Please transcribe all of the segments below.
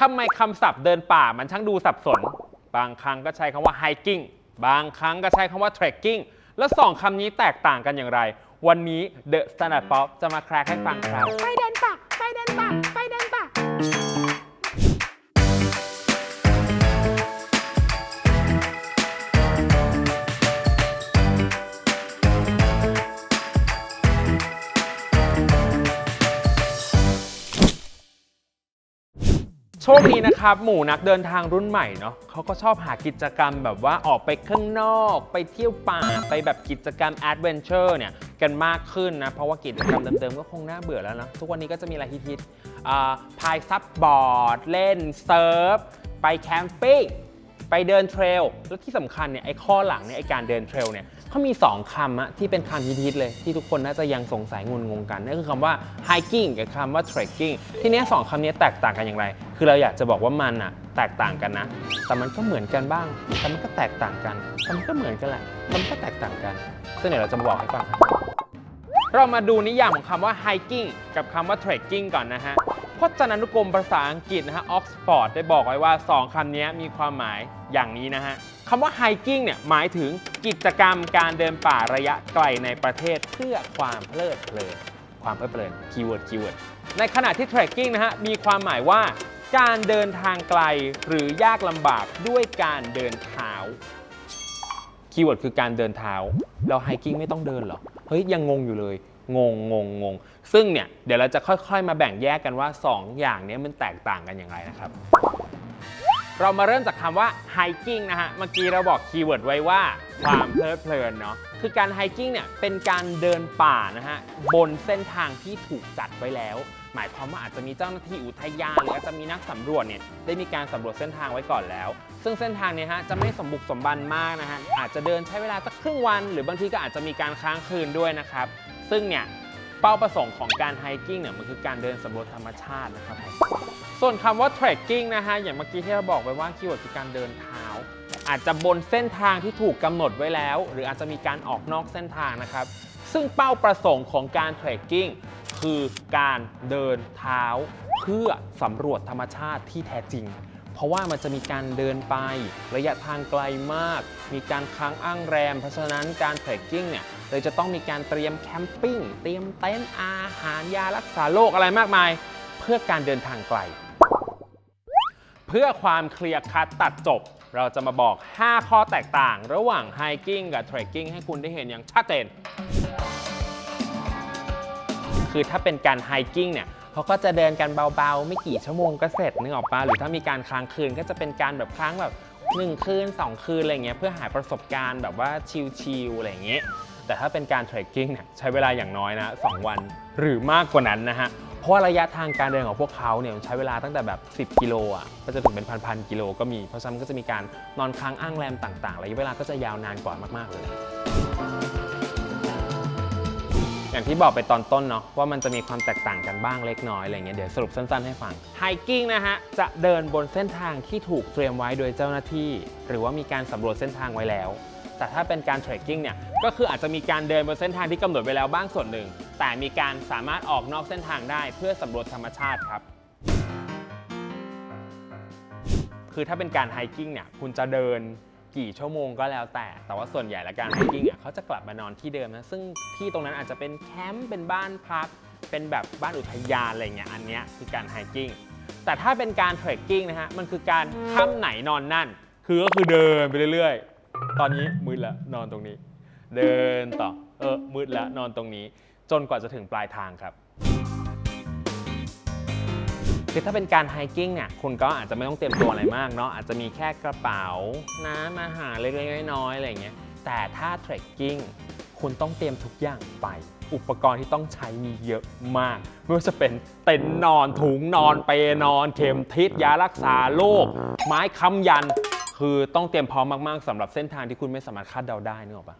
ทำไมคำศัพท์เดินป่ามันช่างดูสับสน บางครั้งก็ใช้คำว่า hiking บางครั้งก็ใช้คำว่า trekking แล้วสองคำนี้แตกต่างกันอย่างไร วันนี้ The Standard Pop จะมาแครกให้ฟังครับ ไปเดินป่าไปเดินป่าไปเดิน ชคดีนะครับ หมู่นักเดินทางรุ่นใหม่เนาะเขาก็ชอบหากิจกรรมแบบว่าออกไปข้างนอก ไปเที่ยวป่าไปแบบกิจกรรมแอดเวนเจอร์เนี่ยกันมากขึ้นนะ เพราะว่ากิจกรรมเดิมๆก็คงน่าเบื่อแล้วนะ ทุกวันนี้ก็จะมีอะไรฮิตๆอ่าพายซับบอร์ด เล่นเซิร์ฟ ไปแคมปิ้งไปเดินเทรล แล้วที่สำคัญเนี่ยไอ้ข้อหลังเนี่ยไอ้การเดินเทรลเนี่ยเขามี 2คำอะที่เป็นคำฮิตๆเลย ที่ทุกคนน่าจะยังสงสัยงุนงงกันนั่นคือคำว่า hiking กับคำว่า trekking ทีเนี้ยสองคำนี้แตกต่างกันอย่างไร คือเราอยากจะบอกว่ามันอะแตกต่างกันนะ แต่มันก็เหมือนกันบ้าง แต่มันก็แตกต่างกัน แต่มันก็เหมือนกันแหละแต่มันก็แตกต่างกันซึ่งเดี๋ยวเราจะมาบอกให้ฟังครับเรามาดูนิยามของคำว่า hiking กับคำว่า trekking ก่อนนะฮะ พจนานุกรมภาษาอังกฤษนะฮะ Oxford ได้บอกไว้ว่า2คำนี้มีความหมายอย่างนี้นะฮะคำว่า hiking เนี่ยหมายถึงกิจกรรมการเดินป่าระยะไกลในประเทศเพื่อความเพลิดเพลิน ความเพลิดเพลินคีย์เวิร์ดคีย์เวิร์ดในขณะที่ trekking นะฮะมีความหมายว่า การเดินทางไกลหรือยากลำบากด้วยการเดินเท้า คีย์เวิร์ดคือการเดินเท้าแล้วไฮกิ้งไม่ต้องเดินเหรอ เฮ้ย ยังงงอยู่เลย งงงงงง ซึ่งเนี่ย เดี๋ยวเราจะค่อยๆ มาแบ่งแยกกันว่า 2 อย่างนี้มันแตกต่างกันอย่างไรนะครับ เรามาเริ่มจากคำว่า hiking นะฮะ เมื่อกี้เราบอกคีย์เวิร์ดไว้ว่าความเพลิดเพลินเนาะ คือการ hiking เนี่ยเป็นการเดินป่านะฮะบนเส้นทางที่ถูกจัดไว้แล้วหมายความว่าอาจจะมีเจ้าหน้าที่อุทยานหรืออาจจะมีนักสำรวจเนี่ยได้มีการสำรวจเส้นทางไว้ก่อนแล้ว ซึ่งเส้นทางเนี่ยฮะจะไม่สมบุกสมบันมากนะฮะอาจจะเดินใช้เวลาสักครึ่งวัน หรือบางทีก็อาจจะมีการค้างคืนด้วยนะครับซึ่งเนี่ยเป้าประสงค์ของการ hiking เนี่ยมันคือการเดินสำรวจธรรมชาตินะครับส่วนคำว่า trekking นะฮะอย่างเมื่อกี้ที่เราบอกไปว่าคีย์เวิร์ดคือการเดินเท้า อาจจะบนเส้นทางที่ถูกกำหนดไว้แล้ว หรืออาจจะมีการออกนอกเส้นทางนะครับซึ่งเป้าประสงค์ของการ trekking คือการเดินเท้าเพื่อสำรวจธรรมชาติที่แท้จริง เพราะว่ามันจะมีการเดินไประยะทางไกลมาก มีการค้างอ้างแรม เพราะฉะนั้นการเทรคกิ้งเนี่ยเลยจะต้องมีการเตรียมแคมปิ้ง เตรียมเต็นท์อาหารยารักษาโรคอะไรมากมาย เพื่อการเดินทางไกล เพื่อความเคลียร์คัดตัดจบ เราจะมาบอก 5 ข้อแตกต่าง ระหว่าง hiking กับ trekking ให้คุณได้เห็นอย่างชัดเจน คือถ้าเป็นการ hiking เนี่ยเขาก็จะเดินกันเบาๆ ไม่กี่ชั่วโมงก็เสร็จนึกออกปะหรือถ้ามีการค้างคืนก็จะเป็นการแบบค้างแบบ1คืน 2 คืนอะไรเงี้ยเพื่อหาประสบการณ์แบบว่าชิลๆอะไรอย่างเงี้ยแต่ถ้าเป็นการ trekking เนี่ยใช้เวลาอย่างน้อยนะ 2 วันหรือมากกว่านั้นนะฮะเพราะว่าระยะทางการเดินของพวกเขาเนี่ยใช้เวลาตั้งแต่แบบ 10 กิโลอะก็จะถึงเป็นพันๆกิโลก็มี เพราะฉะนั้นก็จะมีการนอนค้างอ้างแรมต่างๆระยะเวลาก็จะยาวนานกว่ามากๆเลย อย่างที่บอกไปตอนต้นเนาะว่ามันจะมีความแตกต่างกันบ้างเล็กน้อยอะไรเงี้ยเดี๋ยวสรุปสั้นๆให้ฟังไฮกิ้งนะฮะจะเดินบนเส้นทางที่ถูกเตรียมไว้โดยเจ้าหน้าที่ หรือว่ามีการสำรวจเส้นทางไว้แล้ว แต่ถ้าเป็นการเทรคกิ้งเนี่ยก็คืออาจจะมีการเดินบนเส้นทางที่กำหนดไว้แล้วบ้างส่วนหนึ่ง แต่มีการสามารถออกนอกเส้นทางได้เพื่อสำรวจธรรมชาติครับคือถ้าเป็นการไฮกิ้งเนี่ยคุณจะเดิน กี่ชั่วโมงก็แล้วแต่ แต่ว่าส่วนใหญ่แล้วการไฮกิ้งอะเขาจะกลับมานอนที่เดิมนะ ซึ่งที่ตรงนั้นอาจจะเป็นแคมป์ เป็นบ้านพัก เป็นแบบบ้านอุทยานอะไรเงี้ย อันเนี้ยคือการไฮกิ้ง แต่ถ้าเป็นการเทรคกิ้งนะฮะ มันคือการค่ำไหนนอนนั่น คือก็คือเดินไปเรื่อยๆ ตอนนี้มืดแล้วนอนตรงนี้ เดินต่อ เออมืดแล้วนอนตรงนี้ จนกว่าจะถึงปลายทางครับ คือถ้าเป็นการไฮกิ้งเนี่ยคุณก็อาจจะไม่ต้องเตรียมตัวอะไรมากเนาะอาจจะมีแค่กระเป๋าน้ำอาหารเล็กๆน้อยๆอะไรอย่างเงี้ยแต่ถ้าเทรคกิ้งคุณต้องเตรียมทุกอย่างไป อุปกรณ์ที่ต้องใช้มีเยอะมาก ไม่ว่าจะเป็นเต็นท์นอนถุงนอนเปนอน เข็มทิศยารักษาโรคไม้ค้ำยัน คือต้องเตรียมพร้อมมากๆสำหรับเส้นทางที่คุณไม่สามารถคาดเดาได้นึกออกปะ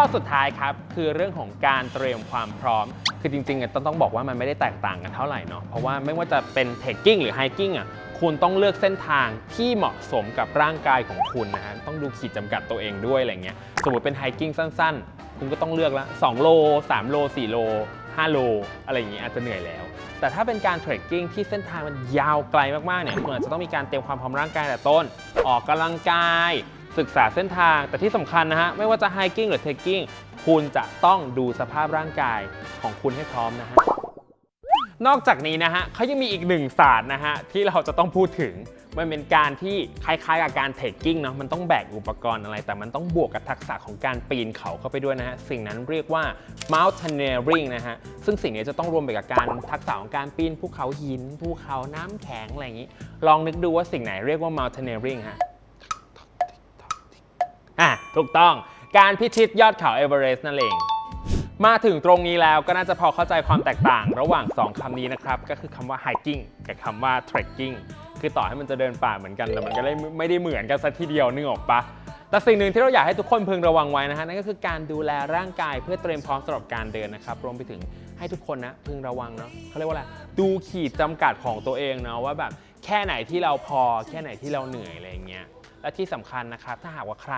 ข้อสุดท้ายครับ คือเรื่องของการเตรียมความพร้อม คือจริงๆต้องต้องบอกว่ามันไม่ได้แตกต่างกันเท่าไหร่เนาะเพราะว่าไม่ว่าจะเป็นเทคกิ้งหรือไฮกิ้งอะคุณต้องเลือกเส้นทางที่เหมาะสมกับร่างกายของคุณนะฮะต้องดูขีดจำกัดตัวเองด้วยอะไรเงี้ยสมมติเป็นไฮกิ้งสั้นๆ คุณก็ต้องเลือกละ2โล 3 โล 4 โล 5 โล อะไรอย่างงี้อาจจะเหนื่อยแล้ว แต่ถ้าเป็นการเทรคกิ้งที่เส้นทางมันยาวไกลมากๆเนี่ยคุณอาจจะต้องมีการเตรียมความพร้อมร่างกายแต่ต้น ออกกำลังกาย ศึกษาเส้นทาง แต่ที่สำคัญนะฮะ ไม่ว่าจะไฮกิ้งหรือเทคกิ้งคุณจะต้องดูสภาพร่างกายของคุณให้พร้อมนะฮะ นอกจากนี้นะฮะเขายังมีอีกหนึ่งศาสตร์นะฮะ ที่เราจะต้องพูดถึง มันเป็นการที่คล้ายๆกับการเทคกิ้งเนาะมันต้องแบกอุปกรณ์อะไร แต่มันต้องบวกกับทักษะของการปีนเขาเข้าไปด้วยนะฮะ สิ่งนั้นเรียกว่า mountaineering นะฮะ ซึ่งสิ่งนี้จะต้องรวมไปกับการทักษะของการปีนภูเขาหินภูเขาน้ำแข็งอะไรอย่างนี้ ลองนึกดูว่าสิ่งไหนเรียกว่า mountaineering ฮะ อะถูกต้องการพิชิตยอดเขาเอเวอเรสต์นั่นเอง มาถึงตรงนี้แล้วก็น่าจะพอเข้าใจความแตกต่างระหว่าง 2คำนี้นะครับ ก็คือคำว่า hiking กับคำว่า trekking คือต่อให้มันจะเดินป่าเหมือนกัน แต่มันก็ไม่ได้เหมือนกันสัทีเดียวนึกออกปะแต่สิ่งหนึ่งที่เราอยากให้ทุกคนพึงระวังไว้นะฮะนั่นก็คือการดูแลร่างกายเพื่อเตรียมพร้อมสำหรับการเดินนะครับรวมไปถึงให้ทุกคนนะพึงระวังเนาะเขาเรียกว่าอะไรดูขีดจำกัดของตัวเองเนาะว่าแบบแค่ไหนที่เราพอแค่ไหนที่เราเหนื่อยอะไรเงี้ย และที่สำคัญนะครับถ้าหากว่าใคร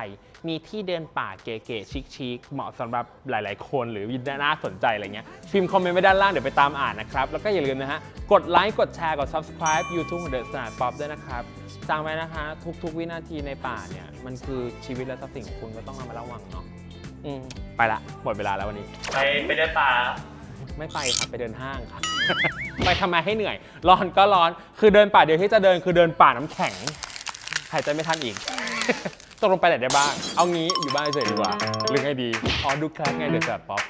มีที่เดินป่าเก๋ๆชิคๆเหมาะสำหรับหลาย ๆ คนหรือน่าสนใจอะไรเงี้ยพิมพ์คอมเมนต์ไว้ด้านล่างเดี๋ยวไปตามอ่านนะครับ แล้วก็อย่าลืมนะฮะกดไลค์กดแชร์กด subscribe YouTube ของ The Standard Pop ด้วยนะครับจำไว้นะคะทุก ๆ วินาทีในป่าเนี่ยมันคือชีวิตและทรัพย์สินของคุณก็ต้องระมัดระวังเนาะอืมไปละหมดเวลาแล้ววันนี้ ไปไปเดินป่า ไม่ไปครับไปเดินห้างครับไปทำไมให้เหนื่อย ร้อนก็ร้อน คือเดินป่าเดียวที่จะเดินคือเดินป่าน้ำแข็ง หายใจไม่ทันอีก ตกลงไปไหนได้บ้าง เอางี้อยู่บ้านเฉยดีกว่า หรือไงดี อ๋อดูคลาสไงเดือดจัดป๊อป